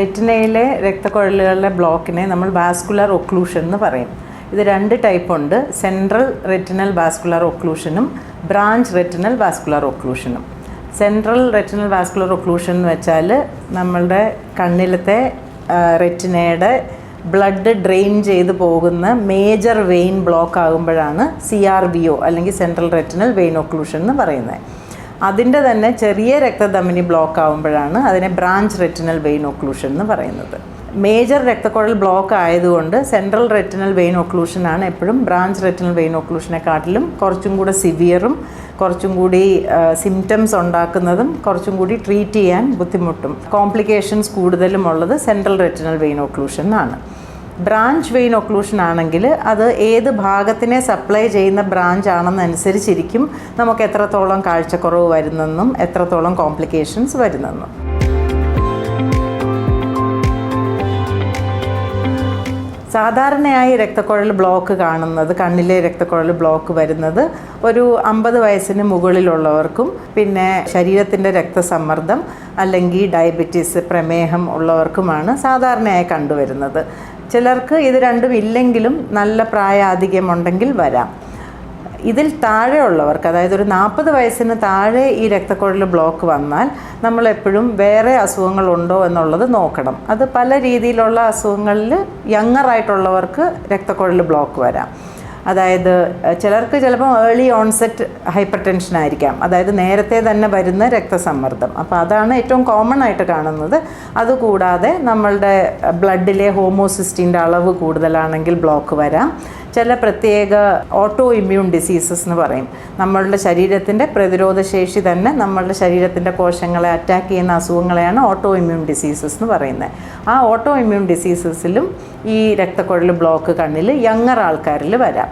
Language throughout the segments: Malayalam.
റെറ്റിനയിലെ രക്തക്കുഴലുകളിലെ ബ്ലോക്കിനെ നമ്മൾ വാസ്കുലർ ഒക്ലൂഷൻ എന്ന് പറയും. ഇത് രണ്ട് ടൈപ്പ് ഉണ്ട്. സെൻട്രൽ റെറ്റിനൽ വാസ്കുലർ ഒക്ലൂഷനും ബ്രാഞ്ച് റെറ്റിനൽ വാസ്കുലർ ഒക്ലൂഷനും. സെൻട്രൽ റെറ്റിനൽ വാസ്കുലർ ഒക്ലൂഷൻ എന്ന് വെച്ചാൽ നമ്മളുടെ കണ്ണിലത്തെ റെറ്റിനയുടെ ബ്ലഡ് ഡ്രെയിൻ ചെയ്ത് പോകുന്ന മേജർ വെയിൻ ബ്ലോക്ക് ആകുമ്പോഴാണ് സി ആർ ബി ഒ അല്ലെങ്കിൽ സെൻട്രൽ റെറ്റിനൽ വെയിൻ ഒക്ലൂഷൻ എന്ന് പറയുന്നത്. അതിന്റെ തന്നെ ചെറിയ രക്തധമനി ബ്ലോക്ക് ആകുമ്പോഴാണ് അതിനെ ബ്രാഞ്ച് റെറ്റിനൽ വെയിൻ ഒക്ലൂഷൻ എന്ന് പറയുന്നത്. മേജർ രക്തക്കുഴൽ ബ്ലോക്ക് ആയതുകൊണ്ട് സെൻട്രൽ റെറ്റിനൽ വെയിൻ ഒക്ലൂഷനാണ് എപ്പോഴും ബ്രാഞ്ച് റെറ്റിനൽ വെയിൻ ഒക്ലൂഷനെക്കാട്ടിലും കുറച്ചും കൂടെ സിവിയറും കുറച്ചും കൂടി സിംറ്റംസ് ഉണ്ടാക്കുന്നതും കുറച്ചും കൂടി ട്രീറ്റ് ചെയ്യാൻ ബുദ്ധിമുട്ടും. കോംപ്ലിക്കേഷൻസ് കൂടുതലും ഉള്ളത് സെൻട്രൽ റെറ്റിനൽ വെയിൻ ഒക്ലൂഷൻ ആണ്. ബ്രാഞ്ച് വെയിൻ ഒക്ലൂഷൻ ആണെങ്കിൽ അത് ഏത് ഭാഗത്തിനെ സപ്ലൈ ചെയ്യുന്ന ബ്രാഞ്ച് ആണെന്നനുസരിച്ചിരിക്കും നമുക്ക് എത്രത്തോളം കാഴ്ചക്കുറവ് വരുന്നെന്നും എത്രത്തോളം കോംപ്ലിക്കേഷൻസ് വരുന്നെന്നും. സാധാരണയായി രക്തക്കുഴൽ ബ്ലോക്ക് കാണുന്നത് കണ്ണിലെ രക്തക്കുഴൽ ബ്ലോക്ക് വരുന്നത് ഒരു അമ്പത് വയസ്സിന് മുകളിലുള്ളവർക്കും പിന്നെ ശരീരത്തിന്റെ രക്തസമ്മർദ്ദം അല്ലെങ്കിൽ ഡയബറ്റീസ് പ്രമേഹം ഉള്ളവർക്കുമാണ് സാധാരണയായി കണ്ടുവരുന്നത്. ചിലർക്ക് ഇത് രണ്ടും ഇല്ലെങ്കിലും നല്ല പ്രായാധിക്യമുണ്ടെങ്കിൽ വരാം. ഇതിൽ താഴെയുള്ളവർക്ക് അതായത് ഒരു നാൽപ്പത് വയസ്സിന് താഴെ ഈ രക്തക്കുഴൽ ബ്ലോക്ക് വന്നാൽ നമ്മൾ എപ്പോഴും വേറെ അസുഖങ്ങളുണ്ടോ എന്നുള്ളത് നോക്കണം. അത് പല രീതിയിലുള്ള അസുഖങ്ങളിൽ യങ്ങറായിട്ടുള്ളവർക്ക് രക്തക്കുഴൽ ബ്ലോക്ക് വരാം. അതായത് ചിലർക്ക് ചിലപ്പോൾ ഏർലി ഓൺസെറ്റ് ഹൈപ്പർ ടെൻഷൻ ആയിരിക്കാം. അതായത് നേരത്തെ തന്നെ വരുന്ന രക്തസമ്മർദ്ദം. അപ്പോൾ അതാണ് ഏറ്റവും കോമൺ ആയിട്ട് കാണുന്നത്. അതുകൂടാതെ നമ്മളുടെ ബ്ലഡിലെ ഹോമോസിസ്റ്റിന്റെ അളവ് കൂടുതലാണെങ്കിൽ ബ്ലോക്ക് വരാം. ചില പ്രത്യേക ഓട്ടോ ഇമ്മ്യൂൺ ഡിസീസസ് എന്ന് പറയും. നമ്മളുടെ ശരീരത്തിന്റെ പ്രതിരോധ ശേഷി തന്നെ നമ്മളുടെ ശരീരത്തിന്റെ കോശങ്ങളെ അറ്റാക്ക് ചെയ്യുന്ന അസുഖങ്ങളെയാണ് ഓട്ടോ ഇമ്മ്യൂൺ ഡിസീസസ് എന്ന് പറയുന്നത്. ആ ഓട്ടോ ഇമ്മ്യൂൺ ഡിസീസസിലും ഈ രക്തക്കുഴൽ ബ്ലോക്ക് കണ്ണിൽ യങ്ങർ ആൾക്കാരിൽ വരാം.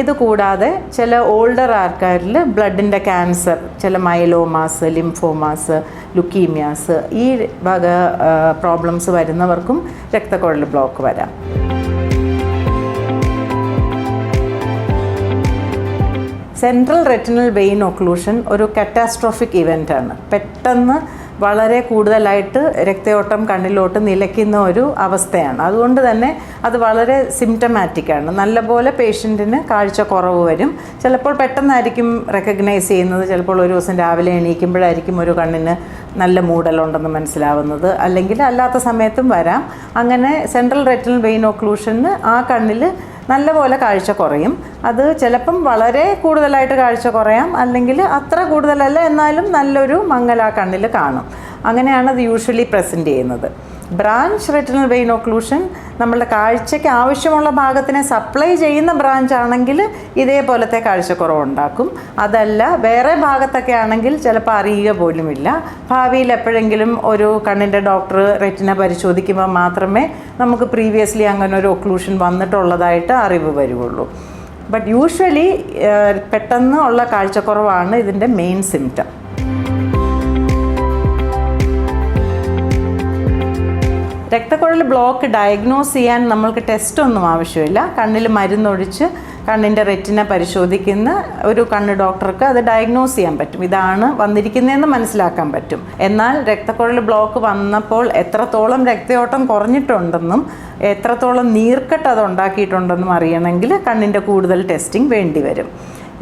ഇത് കൂടാതെ ചില ഓൾഡർ ആൾക്കാരിൽ ബ്ലഡിന്റെ ക്യാൻസർ ചില മൈലോമാസ് ലിംഫോമാസ് ലുക്കീമിയാസ് ഈ വക പ്രോബ്ലംസ് വരുന്നവർക്കും രക്തക്കുഴൽ ബ്ലോക്ക് വരാം. സെൻട്രൽ റെറ്റിനൽ വെയിൻ ഒക്ലൂഷൻ ഒരു കറ്റാസ്ട്രോഫിക് ഇവന്റ് ആണ്. പെട്ടെന്ന് വളരെ കൂടുതലായിട്ട് രക്തയോട്ടം കണ്ണിലോട്ട് നിലയ്ക്കുന്ന ഒരു അവസ്ഥയാണ്. അതുകൊണ്ട് തന്നെ അത് വളരെ സിംറ്റമാറ്റിക് ആണ്. നല്ലപോലെ പേഷ്യന്റിന് കാഴ്ച കുറവ് വരും. ചിലപ്പോൾ പെട്ടെന്നായിരിക്കും റെക്കഗ്നൈസ് ചെയ്യുന്നത്. ചിലപ്പോൾ ഒരു ദിവസം രാവിലെ എണീക്കുമ്പോഴായിരിക്കും ഒരു കണ്ണിന് നല്ല മൂടലുണ്ടെന്ന് മനസ്സിലാവുന്നത്. അല്ലെങ്കിൽ അല്ലാത്ത സമയത്തും വരാം. അങ്ങനെ സെൻട്രൽ റെറ്റിനൽ വെയിൻ ഒക്ലൂഷന് ആ കണ്ണിൽ നല്ലപോലെ കാഴ്ച കുറയും. അത് ചിലപ്പം വളരെ കൂടുതലായിട്ട് കാഴ്ച കുറയാം. അല്ലെങ്കിൽ അത്ര കൂടുതലല്ല എന്നാലും നല്ലൊരു മംഗല കണ്ണിൽ കാണും. അങ്ങനെയാണ് അത് യൂഷ്വലി പ്രസന്റ് ചെയ്യുന്നത്. ബ്രാഞ്ച് റെറ്റിനൽ വെയിൻ ഒക്ലൂഷൻ നമ്മളുടെ കാഴ്ചയ്ക്ക് ആവശ്യമുള്ള ഭാഗത്തിനെ സപ്ലൈ ചെയ്യുന്ന ബ്രാഞ്ച് ആണെങ്കിൽ ഇതേപോലത്തെ കാഴ്ചക്കുറവ് ഉണ്ടാക്കും അതല്ല വേറെ ഭാഗത്തൊക്കെ ആണെങ്കിൽ ചിലപ്പോൾ അറിയുക പോലുമില്ല. ഭാവിയിൽ എപ്പോഴെങ്കിലും ഒരു കണ്ണിന്റെ ഡോക്ടർ റെറ്റിന പരിശോധിക്കുമ്പോൾ മാത്രമേ നമുക്ക് പ്രീവിയസ്ലി അങ്ങനെ ഒരു ഒക്ലൂഷൻ വന്നിട്ടുള്ളതായിട്ട് അറിവ് വരുള്ളൂ ബട്ട് യൂഷ്വലി പെട്ടെന്ന് ഉള്ള കാഴ്ചക്കുറവാണ് ഇതിന്റെ മെയിൻ സിംറ്റം രക്തക്കുഴൽ ബ്ലോക്ക് ഡയഗ്നോസ് ചെയ്യാൻ നമ്മൾക്ക് ടെസ്റ്റ് ഒന്നും ആവശ്യമില്ല. കണ്ണിൽ മരുന്നൊഴിച്ച് കണ്ണിന്റെ റെറ്റിന പരിശോധിക്കുന്ന ഒരു കണ്ണ് ഡോക്ടർക്ക് അത് ഡയഗ്നോസ് ചെയ്യാൻ പറ്റും. ഇതാണ് വന്നിരിക്കുന്നതെന്ന് മനസ്സിലാക്കാൻ പറ്റും. എന്നാൽ രക്തക്കുഴൽ ബ്ലോക്ക് വന്നപ്പോൾ എത്രത്തോളം രക്തയോട്ടം കുറഞ്ഞിട്ടുണ്ടെന്നും എത്രത്തോളം നീർക്കെട്ട് അത് ഉണ്ടാക്കിയിട്ടുണ്ടെന്നും അറിയണമെങ്കിൽ കണ്ണിന്റെ കൂടുതൽ ടെസ്റ്റിംഗ് വേണ്ടിവരും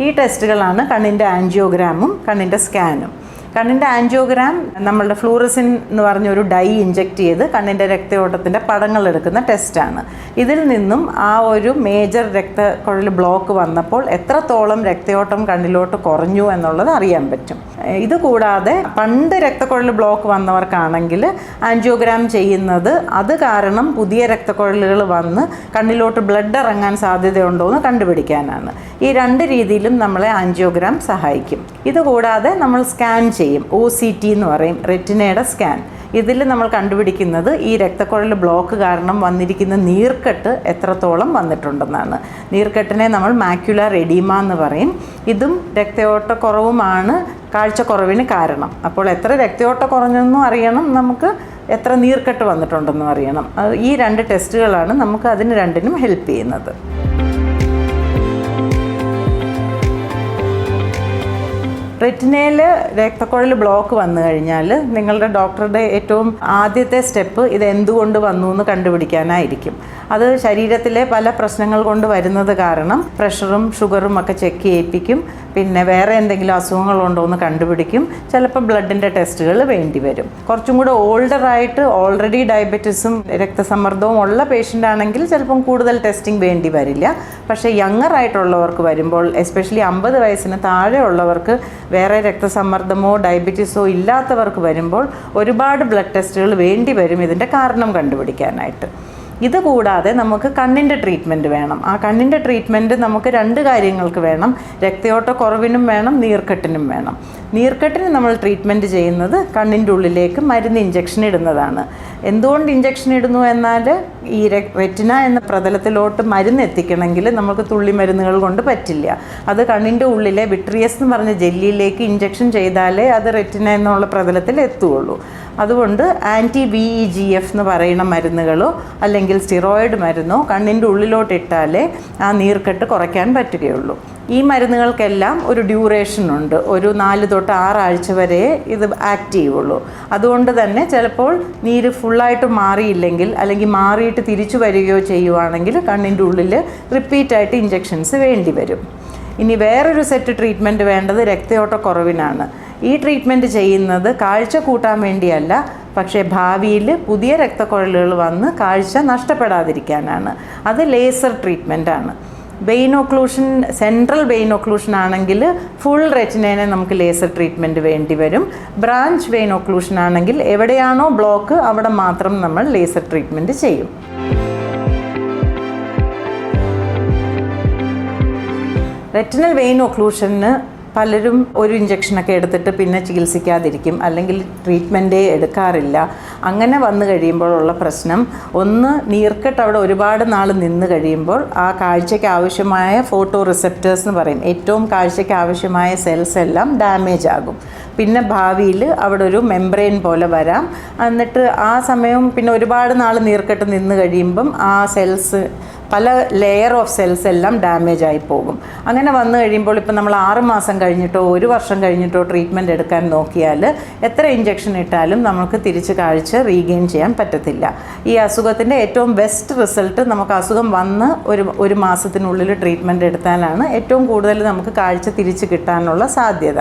ഈ ടെസ്റ്റുകളാണ് കണ്ണിന്റെ ആൻജിയോഗ്രാമും കണ്ണിന്റെ സ്കാനും കണ്ണിന്റെ ആൻജിയോഗ്രാം നമ്മളുടെ ഫ്ലൂറസിൻ എന്ന് പറഞ്ഞ ഒരു ഡൈ ഇഞ്ചെക്ട് ചെയ്ത് കണ്ണിന്റെ രക്തയോട്ടത്തിന്റെ പടങ്ങൾ എടുക്കുന്ന ടെസ്റ്റാണ് ഇതിൽ നിന്നും ആ ഒരു മേജർ രക്തക്കുഴൽ ബ്ലോക്ക് വന്നപ്പോൾ എത്രത്തോളം രക്തയോട്ടം കണ്ണിലോട്ട് കുറഞ്ഞു എന്നുള്ളത് അറിയാൻ പറ്റും. ഇത് കൂടാതെ പണ്ട് രക്തക്കുഴൽ ബ്ലോക്ക് വന്നവർക്കാണെങ്കിൽ ആൻജിയോഗ്രാം ചെയ്യുന്നത് അത് കാരണം പുതിയ രക്തക്കുഴലുകൾ വന്ന് കണ്ണിലോട്ട് ബ്ലഡ് ഇറങ്ങാൻ സാധ്യതയുണ്ടോ എന്ന് കണ്ടുപിടിക്കാനാണ്. ഈ രണ്ട് രീതിയിലും നമ്മളെ ആൻജിയോഗ്രാം സഹായിക്കും. ഇതുകൂടാതെ നമ്മൾ സ്കാൻ ചെയ്യും. ഒ സി ടി എന്ന് പറയും. റെറ്റിനയുടെ സ്കാൻ. ഇതിൽ നമ്മൾ കണ്ടുപിടിക്കുന്നത് ഈ രക്തക്കുഴൽ ബ്ലോക്ക് കാരണം വന്നിരിക്കുന്ന നീർക്കെട്ട് എത്രത്തോളം വന്നിട്ടുണ്ടെന്നാണ്. നീർക്കെട്ടിനെ നമ്മൾ മാക്യുലർ എഡീമ എന്ന് പറയും. ഇതും രക്തയോട്ടക്കുറവുമാണ് കാഴ്ചക്കുറവിന് കാരണം. അപ്പോൾ എത്ര രക്തയോട്ട കുറഞ്ഞെന്നും അറിയണം. നമുക്ക് എത്ര നീർക്കെട്ട് വന്നിട്ടുണ്ടെന്നും അറിയണം. ഈ രണ്ട് ടെസ്റ്റുകളാണ് നമുക്ക് അതിന് രണ്ടിനും ഹെൽപ്പ് ചെയ്യുന്നത്. റെറ്റിനയിൽ രക്തക്കുഴൽ ബ്ലോക്ക് വന്നു കഴിഞ്ഞാൽ നിങ്ങളുടെ ഡോക്ടറുടെ ഏറ്റവും ആദ്യത്തെ സ്റ്റെപ്പ് ഇത് എന്തുകൊണ്ട് വന്നു എന്ന് കണ്ടുപിടിക്കാനായിരിക്കും. അത് ശരീരത്തിലെ പല പ്രശ്നങ്ങൾ കൊണ്ട് വരുന്നത് കാരണം പ്രഷറും ഷുഗറും ഒക്കെ ചെക്ക് ചെയ്യിപ്പിക്കും. പിന്നെ വേറെ എന്തെങ്കിലും അസുഖങ്ങളുണ്ടോ എന്ന് കണ്ടുപിടിക്കും. ചിലപ്പോൾ ബ്ലഡിന്റെ ടെസ്റ്റുകൾ വേണ്ടി വരും. കുറച്ചും കൂടെ ഓൾഡറായിട്ട് ഓൾറെഡി ഡയബറ്റിസും രക്തസമ്മർദ്ദവും ഉള്ള പേഷ്യന്റ് ആണെങ്കിൽ ചിലപ്പം കൂടുതൽ ടെസ്റ്റിംഗ് വേണ്ടി വരില്ല. പക്ഷേ യങ്ങർ ആയിട്ടുള്ളവർക്ക് വരുമ്പോൾ എസ്പെഷ്യലി അമ്പത് വയസ്സിന് താഴെയുള്ളവർക്ക് വേറെ രക്തസമ്മർദ്ദമോ ഡയബറ്റീസോ ഇല്ലാത്തവർക്ക് വരുമ്പോൾ ഒരുപാട് ബ്ലഡ് ടെസ്റ്റുകൾ വേണ്ടി വരും ഇതിന്റെ കാരണം കണ്ടുപിടിക്കാനായിട്ട്. ഇതുകൂടാതെ നമുക്ക് കണ്ണിന്റെ ട്രീറ്റ്മെന്റ് വേണം. ആ കണ്ണിന്റെ ട്രീറ്റ്മെന്റ് നമുക്ക് രണ്ട് കാര്യങ്ങൾക്ക് വേണം. രക്തയോട്ട കുറവിനും വേണം നീർക്കെട്ടിനും വേണം. നീർക്കെട്ടിന് നമ്മൾ ട്രീറ്റ്മെന്റ് ചെയ്യുന്നത് കണ്ണിന്റെ ഉള്ളിലേക്ക് മരുന്ന് ഇഞ്ചക്ഷൻ ഇടുന്നതാണ്. എന്തുകൊണ്ട് ഇഞ്ചക്ഷൻ ഇടുന്നു എന്നാൽ ഈ റെറ്റിന എന്ന പ്രതലത്തിലോട്ട് മരുന്ന് എത്തിക്കണമെങ്കിൽ നമുക്ക് തുള്ളി മരുന്നുകൾ കൊണ്ട് പറ്റില്ല. അത് കണ്ണിന്റെ ഉള്ളിലെ വിട്രിയസ് എന്ന് പറഞ്ഞ ജെല്ലിയിലേക്ക് ഇഞ്ചക്ഷൻ ചെയ്താലേ അത് റെറ്റിന എന്നുള്ള പ്രതലത്തിൽ എത്തുകയുള്ളൂ. അതുകൊണ്ട് anti V E G F എന്ന് പറയുന്ന മരുന്നുകളോ അല്ലെങ്കിൽ സ്റ്റിറോയിഡ് മരുന്നോ കണ്ണിന്റെ ഉള്ളിലോട്ട് ഇട്ടാലേ ആ നീർക്കെട്ട് കുറയ്ക്കാൻ പറ്റുകയുള്ളൂ. ഈ മരുന്നുകൾക്കെല്ലാം ഒരു ഡ്യൂറേഷൻ ഉണ്ട്. ഒരു നാല് തൊട്ട് ആറാഴ്ച വരെ ഇത് ആക്ട് ചെയ്യുള്ളൂ. അതുകൊണ്ട് തന്നെ ചിലപ്പോൾ നീര് ഫുള്ളായിട്ട് മാറിയില്ലെങ്കിൽ അല്ലെങ്കിൽ മാറിയിട്ട് തിരിച്ചു വരികയോ ചെയ്യുവാണെങ്കിൽ കണ്ണിന്റെ ഉള്ളിൽ റിപ്പീറ്റായിട്ട് ഇഞ്ചെക്ഷൻസ് വേണ്ടി വരും. ഇനി വേറൊരു സെറ്റ് ട്രീറ്റ്മെന്റ് വേണ്ടത് രക്തയോട്ടക്കുറവിനാണ്. ഈ ട്രീറ്റ്മെന്റ് ചെയ്യുന്നത് കാഴ്ച കൂട്ടാൻ വേണ്ടിയല്ല പക്ഷേ ഭാവിയിൽ പുതിയ രക്തക്കുഴലുകൾ വന്ന് കാഴ്ച നഷ്ടപ്പെടാതിരിക്കാനാണ്. അത് laser ട്രീറ്റ്മെന്റാണ് vein occlusion central vein occlusion ആണെങ്കിൽ ഫുൾ റെറ്റിനേനെ നമുക്ക് ലേസർ ട്രീറ്റ്മെന്റ് വേണ്ടി വരും. ബ്രാഞ്ച് ബെയിൻ ഒക്ലൂഷൻ ആണെങ്കിൽ എവിടെയാണോ ബ്ലോക്ക് അവിടെ മാത്രം നമ്മൾ ലേസർ ട്രീറ്റ്മെന്റ് ചെയ്യും. റെറ്റിനൽ വെയിൻ ഒക്ലൂഷന് പലരും ഒരു ഇഞ്ചക്ഷനൊക്കെ എടുത്തിട്ട് പിന്നെ ചികിത്സിക്കാതിരിക്കും അല്ലെങ്കിൽ ട്രീറ്റ്മെന്റേ എടുക്കാറില്ല. അങ്ങനെ വന്നു കഴിയുമ്പോഴുള്ള പ്രശ്നം ഒന്ന് നീർക്കെട്ട് അവിടെ ഒരുപാട് നാൾ നിന്ന് കഴിയുമ്പോൾ ആ കാഴ്ചയ്ക്ക് ആവശ്യമായ ഫോട്ടോ റിസെപ്റ്റേഴ്സ് എന്ന് പറയും. ഏറ്റവും കാഴ്ചയ്ക്ക് ആവശ്യമായ സെൽസ് എല്ലാം ഡാമേജ് ആകും. പിന്നെ ഭാവിയിൽ അവിടെ ഒരു മെംബ്രെയിൻ പോലെ വരാം. എന്നിട്ട് ആ സമയവും പിന്നെ ഒരുപാട് നാൾ നീർക്കെട്ട് നിന്ന് കഴിയുമ്പം ആ സെൽസ് പല ലെയർ ഓഫ് സെൽസ് എല്ലാം ഡാമേജ് ആയി പോകും. അങ്ങനെ വന്നു കഴിയുമ്പോൾ ഇപ്പം നമ്മൾ ആറ് മാസം കഴിഞ്ഞിട്ടോ ഒരു വർഷം കഴിഞ്ഞിട്ടോ ട്രീറ്റ്മെന്റ് എടുക്കാൻ നോക്കിയാൽ എത്ര ഇഞ്ചക്ഷൻ ഇട്ടാലും നമുക്ക് തിരിച്ച് കാഴ്ച റീഗെയിൻ ചെയ്യാൻ പറ്റത്തില്ല. ഈ അസുഖത്തിന്റെ ഏറ്റവും ബെസ്റ്റ് റിസൾട്ട് നമുക്ക് അസുഖം വന്ന് ഒരു ഒരു മാസത്തിനുള്ളിൽ ട്രീറ്റ്മെന്റ് എടുത്താലാണ് ഏറ്റവും കൂടുതൽ നമുക്ക് കാഴ്ച തിരിച്ച് കിട്ടാനുള്ള സാധ്യത.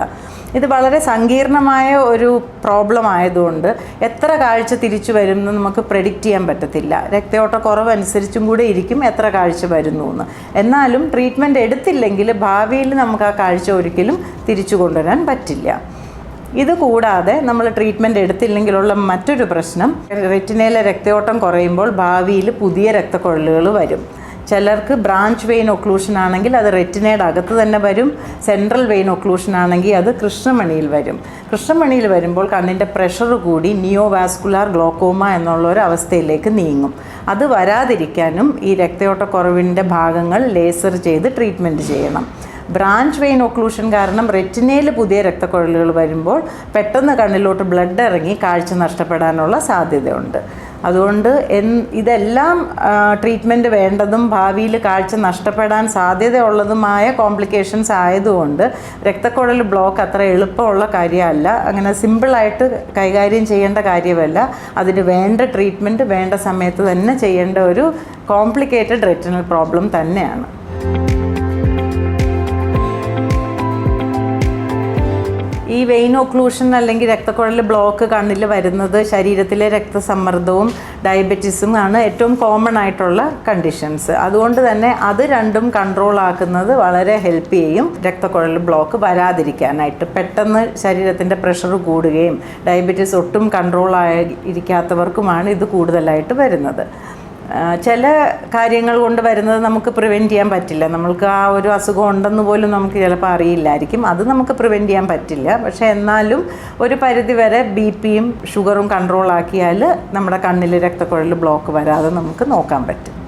ഇത് വളരെ സങ്കീർണമായ ഒരു പ്രോബ്ലം ആയതുകൊണ്ട് എത്ര കാഴ്ച തിരിച്ചു വരുമെന്ന് നമുക്ക് പ്രെഡിക്റ്റ് ചെയ്യാൻ പറ്റത്തില്ല. രക്തയോട്ട കുറവനുസരിച്ചും കൂടെ ഇരിക്കും എത്ര കാഴ്ച വരുന്നു എന്ന് എന്നാലും ട്രീറ്റ്മെന്റ് എടുത്തില്ലെങ്കിൽ ഭാവിയിൽ നമുക്ക് ആ കാഴ്ച ഒരിക്കലും തിരിച്ചു കൊണ്ടുവരാൻ പറ്റില്ല. ഇത് കൂടാതെ നമ്മൾ ട്രീറ്റ്മെന്റ് എടുത്തില്ലെങ്കിലുള്ള മറ്റൊരു പ്രശ്നം റെറ്റിനയിലെ രക്തയോട്ടം കുറയുമ്പോൾ ഭാവിയിൽ പുതിയ രക്തക്കുഴലുകൾ വരും. ചിലർക്ക് ബ്രാഞ്ച് വെയിൻ ഒക്ലൂഷൻ ആണെങ്കിൽ അത് റെറ്റിനയുടെ അകത്ത് തന്നെ വരും സെൻട്രൽ വെയിൻ ഒക്ലൂഷൻ ആണെങ്കിൽ അത് കൃഷ്ണമണിയിൽ വരും. കൃഷ്ണമണിയിൽ വരുമ്പോൾ കണ്ണിന്റെ പ്രഷർ കൂടി നിയോ വാസ്കുലാർ ഗ്ലോക്കോമ എന്നുള്ള ഒരു അവസ്ഥയിലേക്ക് നീങ്ങും. അത് വരാതിരിക്കാനും ഈ രക്തയോട്ടക്കുറവിന്റെ ഭാഗങ്ങൾ ലേസർ ചെയ്ത് ട്രീറ്റ്മെന്റ് ചെയ്യണം. ബ്രാഞ്ച് വെയിൻ ഒക്ലൂഷൻ കാരണം റെറ്റിനയിൽ പുതിയ രക്തക്കുഴലുകൾ വരുമ്പോൾ പെട്ടെന്ന് കണ്ണിലോട്ട് ബ്ലഡ് ഇറങ്ങി കാഴ്ച നഷ്ടപ്പെടാനുള്ള സാധ്യതയുണ്ട്. അതുകൊണ്ട് എൻ ഇതെല്ലാം ട്രീറ്റ്മെന്റ് വേണ്ടതും ഭാവിയിൽ കാഴ്ച നഷ്ടപ്പെടാൻ സാധ്യതയുള്ളതുമായ കോംപ്ലിക്കേഷൻസ് ആയതുകൊണ്ട് രക്തക്കുഴൽ ബ്ലോക്ക് അത്ര എളുപ്പമുള്ള കാര്യമല്ല. അങ്ങനെ സിമ്പിളായിട്ട് കൈകാര്യം ചെയ്യേണ്ട കാര്യമല്ല. അതിന് വേണ്ട ട്രീറ്റ്മെന്റ് വേണ്ട സമയത്ത് തന്നെ ചെയ്യേണ്ട ഒരു കോംപ്ലിക്കേറ്റഡ് റെറ്റിനൽ പ്രോബ്ലം തന്നെയാണ്. ഈ വെയിൻ ഒക്ലൂഷൻ അല്ലെങ്കിൽ രക്തക്കുഴൽ ബ്ലോക്ക് കണ്ണിൽ വരുന്നത് ശരീരത്തിലെ രക്തസമ്മർദ്ദവും ഡയബറ്റീസും ആണ് ഏറ്റവും കോമൺ ആയിട്ടുള്ള കണ്ടീഷൻസ് അതുകൊണ്ട് തന്നെ അത് രണ്ടും കൺട്രോൾ ആക്കുന്നത് വളരെ ഹെൽപ്പ് ചെയ്യും രക്തക്കുഴൽ ബ്ലോക്ക് വരാതിരിക്കാനായിട്ട്. പെട്ടെന്ന് ശരീരത്തിന്റെ പ്രഷർ കൂടുകയും ഡയബറ്റീസ് ഒട്ടും കൺട്രോൾ ആയി ഇരിക്കാത്തവർക്കുമാണ് ഇത് കൂടുതലായിട്ട് വരുന്നത്. ചില കാര്യങ്ങൾ കൊണ്ട് വരുന്നത് നമുക്ക് പ്രിവെന്റ് ചെയ്യാൻ പറ്റില്ല. നമ്മൾക്ക് ആ ഒരു അസുഖം ഉണ്ടെന്ന് പോലും നമുക്ക് ചിലപ്പോൾ അറിയില്ലായിരിക്കും. അത് നമുക്ക് പ്രിവെന്റ് ചെയ്യാൻ പറ്റില്ല. പക്ഷേ എന്നാലും ഒരു പരിധി വരെ ബി പിയും ഷുഗറും കൺട്രോൾ ആക്കിയാൽ നമ്മുടെ കണ്ണിൽ രക്തക്കുഴൽ ബ്ലോക്ക് വരാതെ നമുക്ക് നോക്കാൻ പറ്റും.